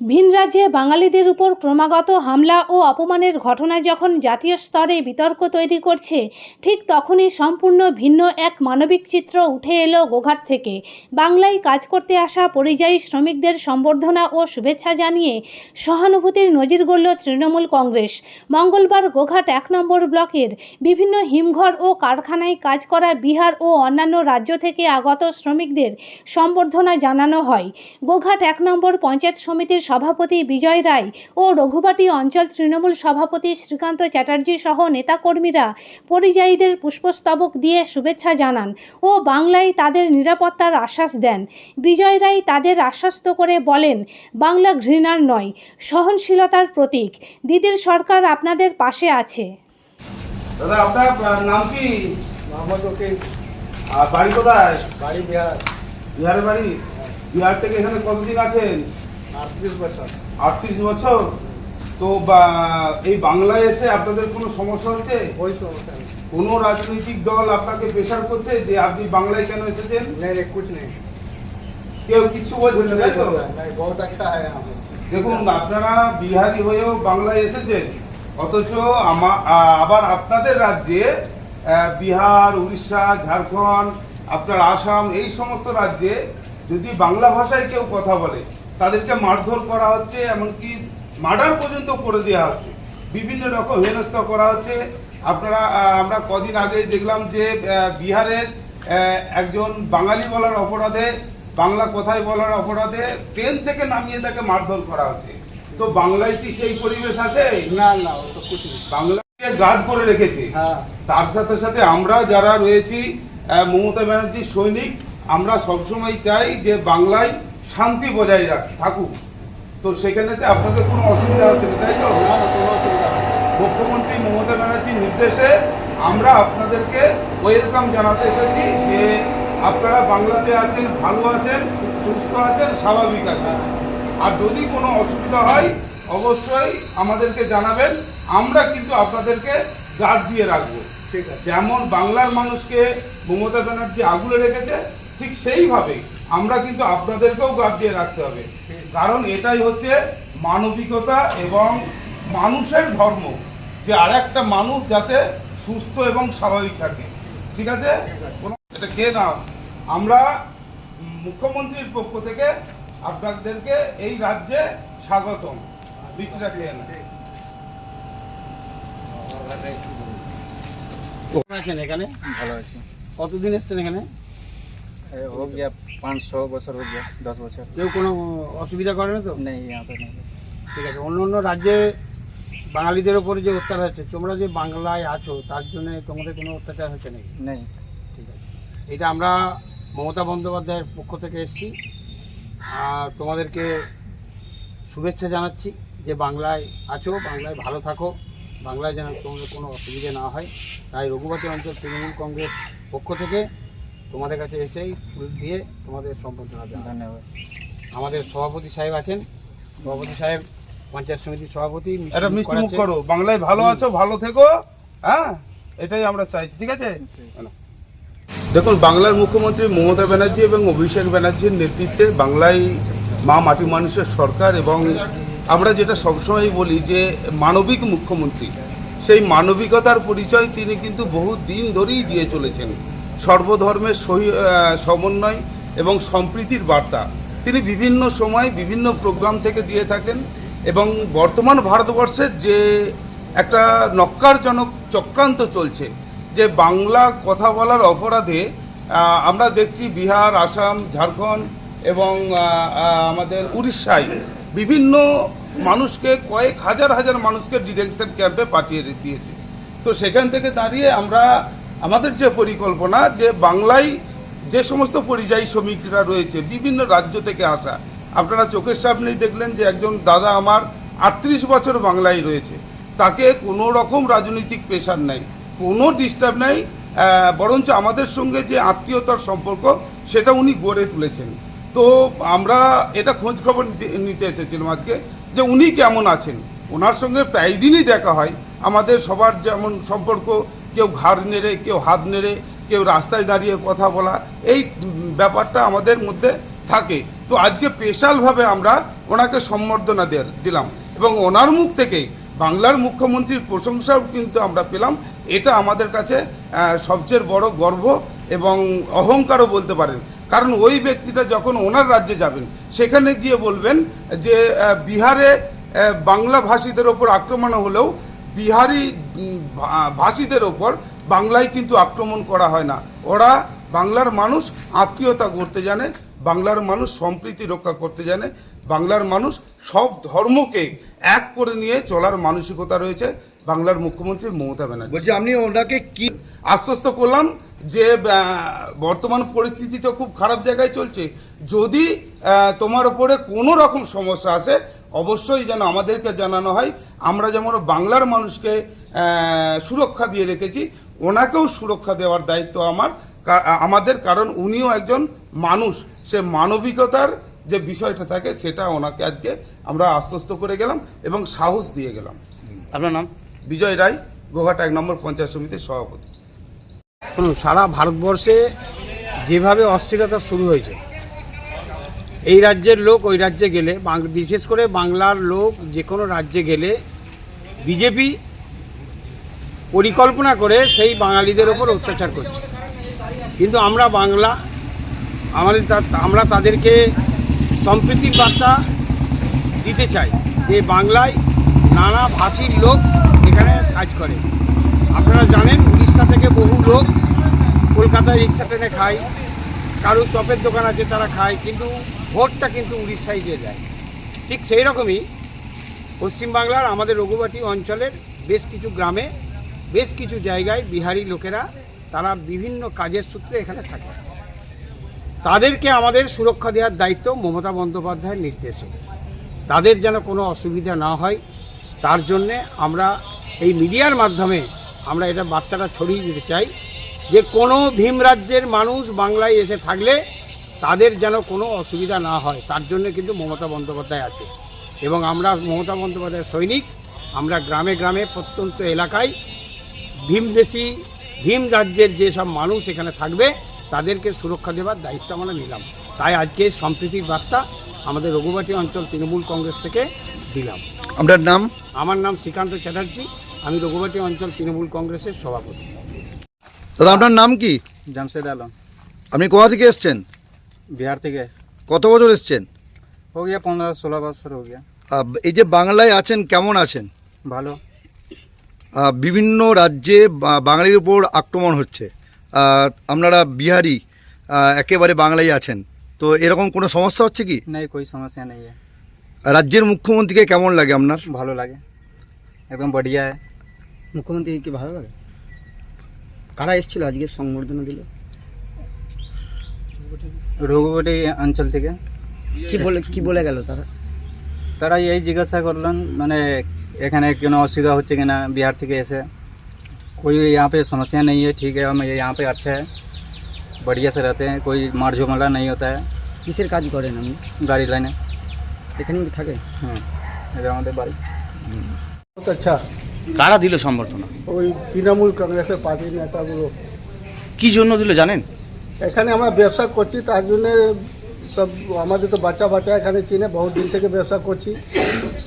ভিন রাজ্যে বাঙালিদের উপর ক্রমাগত হামলা ও অপমানের ঘটনায় যখন জাতীয় স্তরে বিতর্ক তৈরি করছে, ঠিক তখনই সম্পূর্ণ ভিন্ন এক মানবিক চিত্র উঠে এলো গোঘাট থেকে। বাংলায় কাজ করতে আসা পরিযায়ী শ্রমিকদের সম্বর্ধনা ও শুভেচ্ছা জানিয়ে সহানুভূতির নজির গড়ল তৃণমূল কংগ্রেস। মঙ্গলবার গোঘাট এক নম্বর ব্লকের বিভিন্ন হিমঘর ও কারখানায় কাজ করা বিহার ও অন্যান্য রাজ্য থেকে আগত শ্রমিকদের সম্বর্ধনা জানানো হয়। গোঘাট এক নম্বর পঞ্চায়েত সমিতির সভাপতি বিজয় রায় ও রঘুবাটি অঞ্চল তৃণমূল সভাপতি শ্রীকান্ত চ্যাটার্জি সহ নেতাকর্মীরা পরিযায়ীদের পুষ্পস্তবক দিয়ে শুভেচ্ছা জানান ও বাংলায় তাদের নিরাপত্তার আশ্বাস দেন। বিজয় রায় তাদের আশ্বস্ত করে বলেন বাংলা ঘৃণার নয় সহনশীলতার প্রতীক। দিদির সরকার আপনাদের পাশে আছে। দাদা আপনার নাম কি? মোহাম্মদ ওকে বাড়ি কোথায়? বাড়ি বিহার। বিহারের বাড়ি? বিহার থেকে এখানে কতদিন আছেন? আটত্রিশ বছর। তো এই বাংলায় এসে আপনাদের কোনো সমস্যা হচ্ছে? ওই সমস্যা কোনো রাজনৈতিক দল আপনাকে করছে যে আপনি বাংলায় কেন এসেছেন? নেই কেউ কিছু বলছে না তো? বহুত একটা দেখুন আপনারা বিহারি হয়েও বাংলায় এসেছেন। অথচ আবার আপনাদের রাজ্যে বিহার উড়িষ্যা ঝাড়খণ্ড আপনার আসাম এই সমস্ত রাজ্যে যদি বাংলা ভাষায় কেউ কথা বলে তাদেরকে মারধর করা হচ্ছে এমনকি মার্ডার পর্যন্ত করে দেওয়া হচ্ছে। বিভিন্ন রকম হেনস্থা করা হচ্ছে। আপনারা আমরা কদিন আগে দেখলাম যে বিহারের একজন বাঙালি বলার অপরাধে বাংলা কথায় বলার অপরাধে ট্রেন থেকে নামিয়ে তাকে মারধর করা হচ্ছে। তো বাংলায় কি সেই পরিবেশ আছে? না না বাংলা গার্ড করে রেখেছে। হ্যাঁ। তার সাথে সাথে আমরা যারা রয়েছি মমতা ব্যানার্জির সৈনিক আমরা সবসময় চাই যে বাংলায় শান্তি বজায় রাখি থাকুক। তো সেখানে সেখানেতে আপনাদের কোনো অসুবিধা হচ্ছে না। তাই তো অসুবিধা নেই। মুখ্যমন্ত্রী মমতা ব্যানার্জির নির্দেশে আমরা আপনাদেরকে ওয়েলকাম জানাতে এসেছি যে আপনারা বাংলাতে আছেন ভালো আছেন সুস্থ আছেন স্বাভাবিক আছেন। আর যদি কোনো অসুবিধা হয় অবশ্যই আমাদেরকে জানাবেন। আমরা কিন্তু আপনাদেরকে গার্ড দিয়ে রাখব। ঠিক আছে। যেমন বাংলার মানুষকে মমতা ব্যানার্জি আগলে রেখেছে ঠিক সেইভাবে আমরা কিন্তু আপনাদেরকেও গার্ড দিয়ে রাখতে হবে। কারণ এটাই হচ্ছে মানবিকতা এবং মানুষের ধর্ম, যে আর একটা মানুষ যাতে সুস্থ এবং স্বাভাবিক থাকে। ঠিক আছে? এটা খেয়ে নাও আমরা মুখ্যমন্ত্রীর পক্ষ থেকে আপনাদেরকে এই রাজ্যে স্বাগতম। বিচরা খেয়ে না এখানে? ভালো আছি। কতদিন এসছেন এখানে? हो गया पाँच सौ बसर हो गया दस बसर কেউ কোনো অসুবিধা করে না তো? नहीं यहाँ पे नहीं ঠিক আছে অন্য অন্য রাজ্যে বাঙালিদের ওপরে যে অত্যাচার হচ্ছে তোমরা যে বাংলায় আছো তার জন্য তোমাদের কোনো অত্যাচার হচ্ছে নাকি? নেই। ঠিক আছে। এটা আমরা মমতা বন্দ্যোপাধ্যায়ের পক্ষ থেকে এসেছি আর তোমাদেরকে শুভেচ্ছা জানাচ্ছি যে বাংলায় আছো বাংলায় ভালো থাকো বাংলায় যেন তোমাদের কোনো অসুবিধে না হয়। তাই রঘুপতি অঞ্চল তৃণমূল কংগ্রেস পক্ষ থেকে তোমাদের কাছে এসেই ফুল দিয়ে তোমাদের সম্বর্ধনা ধন্যবাদ। আমাদের সভাপতি সাহেব আছেন। সভাপতি সাহেব পঞ্চায়েত সমিতির সভাপতি এটা মিষ্টি মুখ করো। বাংলায় ভালো আছো ভালো থেকো হ্যাঁ? এটাই আমরা চাইছি ঠিক আছে? দেখুন বাংলার মুখ্যমন্ত্রী মমতা ব্যানার্জি এবং অভিষেক ব্যানার্জির নেতৃত্বে বাংলায় মা মাটি মানুষের সরকার এবং আমরা যেটা সবসময় বলি যে মানবিক মুখ্যমন্ত্রী সেই মানবিকতার পরিচয় তিনি কিন্তু বহু দিন ধরেই দিয়ে চলেছেন। সর্বধর্মের সহি- সমন্বয় এবং সম্প্রীতির বার্তা। তিনি বিভিন্ন সময় বিভিন্ন প্রোগ্রাম থেকে দিয়ে থাকেন এবং বর্তমান ভারতবর্ষের যে একটা নক্কারজনক চক্রান্ত চলছে, যে বাংলা কথা বলার অপরাধে আমরা দেখছি বিহার, আসাম, ঝাড়খণ্ড এবং আমাদের উড়িষ্যায় বিভিন্ন মানুষকে কয়েক হাজার হাজার মানুষকে ডিটেকশন ক্যাম্পে পাঠিয়ে দিয়েছে। তো সেখান থেকে দাঁড়িয়ে আমরা আমাদের যে পরিকল্পনা, যে বাংলায় যে সমস্ত পরিযায়ী শ্রমিকরা রয়েছে, বিভিন্ন রাজ্য থেকে আসা, আপনারা চোখের সামনেই দেখলেন যে একজন দাদা আমার আটত্রিশ বছর বাংলায় রয়েছে। তাকে কোনো রকম রাজনৈতিক পেশার নাই, কোনো ডিস্টার্ব নাই বরঞ্চ আমাদের সঙ্গে যে আত্মীয়তার সম্পর্ক, সেটা উনি গড়ে তুলেছেন। তো আমরা এটা খোঁজ খবর নিতে এসেছিলাম আজকে যে উনি কেমন আছেন। ওনার সঙ্গে প্রায় দিনই দেখা হয়। আমাদের সবার যেমন সম্পর্ক কেউ ঘাড় নেড়ে কেউ হাত নেড়ে কেউ রাস্তায় দাঁড়িয়ে কথা বলা এই ব্যাপারটা আমাদের মধ্যে থাকে। তো আজকে স্পেশালভাবে আমরা ওনাকে সম্বর্ধনা দিলাম এবং ওনার মুখ থেকেই বাংলার মুখ্যমন্ত্রীর প্রশংসাও কিন্তু আমরা পেলাম। এটা আমাদের কাছে সবচেয়ে বড় গর্ব এবং অহংকারও বলতে পারেন। কারণ ওই ব্যক্তিটা যখন ওনার রাজ্যে যাবেন সেখানে গিয়ে বলবেন যে বিহারে আহ, বাংলা ভাষীদের ওপর আক্রমণ হলেও বিহারি ভাষীদের ওপর বাংলায় কিন্তু আক্রমণ করা হয় না। ওরা বাংলার মানুষ আত্মীয়তা করতে জানে, বাংলার মানুষ সম্প্রীতি রক্ষা করতে জানে, বাংলার মানুষ সব ধর্মকে এক করে নিয়ে চলার মানসিকতা রয়েছে। বাংলার মুখ্যমন্ত্রী মমতা ব্যানার্জি। বলছি আপনি ওনাকে কি আশ্বস্ত করলাম যে বর্তমান পরিস্থিতি তো খুব খারাপ জায়গায় চলছে। যদি তোমার উপরে কোনো রকম সমস্যা আসে অবশ্যই যেন আমাদেরকে জানানো হয়। আমরা যেমন বাংলার মানুষকে সুরক্ষা দিয়ে রেখেছি ওনাকেও সুরক্ষা দেওয়ার দায়িত্ব আমার। আমাদের কারণ উনিও একজন মানুষ। সে মানবিকতার যে বিষয়টা থাকে সেটা ওনাকে আজকে আমরা আশ্বস্ত করে গেলাম এবং সাহস দিয়ে গেলাম। আপনার নাম? বিজয় রায়, গোঘাট এক নম্বর পঞ্চায়েত সমিতির সভাপতি। শুনুন, সারা ভারতবর্ষে যেভাবে অস্থিরতা শুরু হয়েছে, এই রাজ্যের লোক ওই রাজ্যে গেলে বিশেষ করে বাংলার লোক যে কোনো রাজ্যে গেলে, বিজেপি পরিকল্পনা করে সেই বাঙালিদের ওপর অত্যাচার করছে। কিন্তু আমরা বাংলা, আমাদের আমরা তাদেরকে সম্প্রীতির বার্তা দিতে চাই যে বাংলায় নানা ভাষীর লোক কাজ করে। আপনারা জানেন, উড়িষ্যা থেকে বহু লোক কলকাতায় রিক্সা ট্রেনে খায়। কারও চপের দোকান আছে তারা খায়, কিন্তু ভোটটা কিন্তু উড়িষ্যায় দিয়ে যায়। ঠিক সেই রকমই পশ্চিমবাংলার আমাদের রঘুবাটি অঞ্চলের বেশ কিছু গ্রামে, বেশ কিছু জায়গায় বিহারি লোকেরা তারা বিভিন্ন কাজের সূত্রে এখানে থাকে। তাদেরকে আমাদের সুরক্ষা দেওয়ার দায়িত্ব মমতা বন্দ্যোপাধ্যায়ের নির্দেশে। তাদের যেন কোনো অসুবিধা না হয়, তার জন্যে আমরা এই মিডিয়ার মাধ্যমে আমরা এটা বার্তাটা ছড়িয়ে দিতে চাই যে কোনো ভীম রাজ্যের মানুষ বাংলায় এসে থাকলে তাদের যেন কোনো অসুবিধা না হয় তার জন্য কিন্তু মমতা বন্দ্যোপাধ্যায় আছে। এবং আমরা মমতা বন্দ্যোপাধ্যায়ের সৈনিক আমরা গ্রামে গ্রামে প্রত্যন্ত এলাকায় ভীমদেশি ভীম রাজ্যের যেসব মানুষ এখানে থাকবে তাদেরকে সুরক্ষা দেওয়ার দায়িত্ব আমরা নিলাম। তাই আজকে সম্প্রীতির বার্তা আমাদের রঘুবাটি অঞ্চল তৃণমূল কংগ্রেস থেকে দিলাম। আপনার নাম? আমার নাম শ্রীকান্ত চ্যাটার্জি। আমি রঘুবাটি অঞ্চল তৃণমূল কংগ্রেসের সভাপতি। দাদা আপনার নাম কি? জামশেদ আলম। আপনি কোথা থেকে এসছেন? বিহার থেকে। কত বছর এসছেন? হো গিয়া পনেরো ষোলো বছর হো গিয়া। এই যে বাংলায় আছেন কেমন আছেন? ভালো। বিভিন্ন রাজ্যে বাঙালির উপর আক্রমণ হচ্ছে। আপনারা বিহারি একেবারে বাংলায় আছেন। তো এরকম কোনো সমস্যা হচ্ছে কি? না কোনো সমস্যা নেই। রাজ্যের মুখ্যমন্ত্রীকে কেমন লাগে আপনার? ভালো লাগে। একদম বড়িয়া। है মুখ্যমন্ত্রী কি ভালো লাগে কারা এসেছিল আজকে সংবর্ধনা দিল রঘুবটি অঞ্চল থেকে কি বলে কি বলে গেল তারা তারা এই জিজ্ঞাসা করলেন মানে এখানে কোনো অসুবিধা হচ্ছে কিনা बिहार থেকে এসে कोई यहाँ पे समस्या नहीं है ठीक है हम ये यहाँ पे अच्छा है बढ़िया से रहते हैं कोई मार झोमला नहीं होता है কিসের কাজ করেন আপনি গাড়ি লাইনে এখানেই কি থাকে হুম এটা আমাদের বাড়ি बहुत अच्छा কারা দিল সম্বর্ধনা? ওই তৃণমূল কংগ্রেসের পার্টির নেতাগুলো। কি জন্য দিল জানেন? এখানে আমরা ব্যবসা করছি তার জন্য সব আমাদের তো বাচ্চা বাচ্চা এখানে চিনে বহু দিন থেকে ব্যবসা করছি।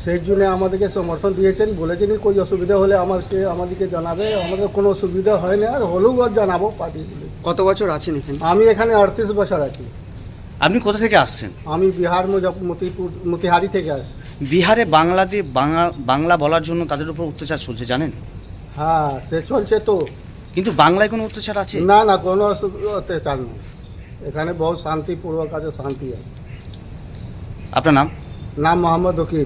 সেই জন্য আমাদেরকে সমর্থন দিয়েছেন বলেছেন কোনো অসুবিধা হলে আমাকে আমাদেরকে জানাবে। আমাদের কোনো অসুবিধা হয় না আর হলেও আর জানাব পার্টি কত বছর আছেন এখানে? আমি এখানে আটত্রিশ বছর আছি। আপনি কোথা থেকে আসছেন? আমি বিহার মুজফ- মতিপুর মতিহারি থেকে আসি বিহারে বাংলা দিয়ে বাংলা বাংলা বলার জন্য তাদের উপর অত্যাচার চলছে জানেন? হ্যাঁ সে চলছে তো। কিন্তু বাংলায় কোনো অত্যাচার আছে? না না কোনো অত্যাচার নেই। এখানে বহু শান্তিপূর্বক আছে শান্তি আছে। আপনার নাম? নাম মোহাম্মদ ওকির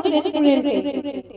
মৈত্র রেস্টুরেন্টে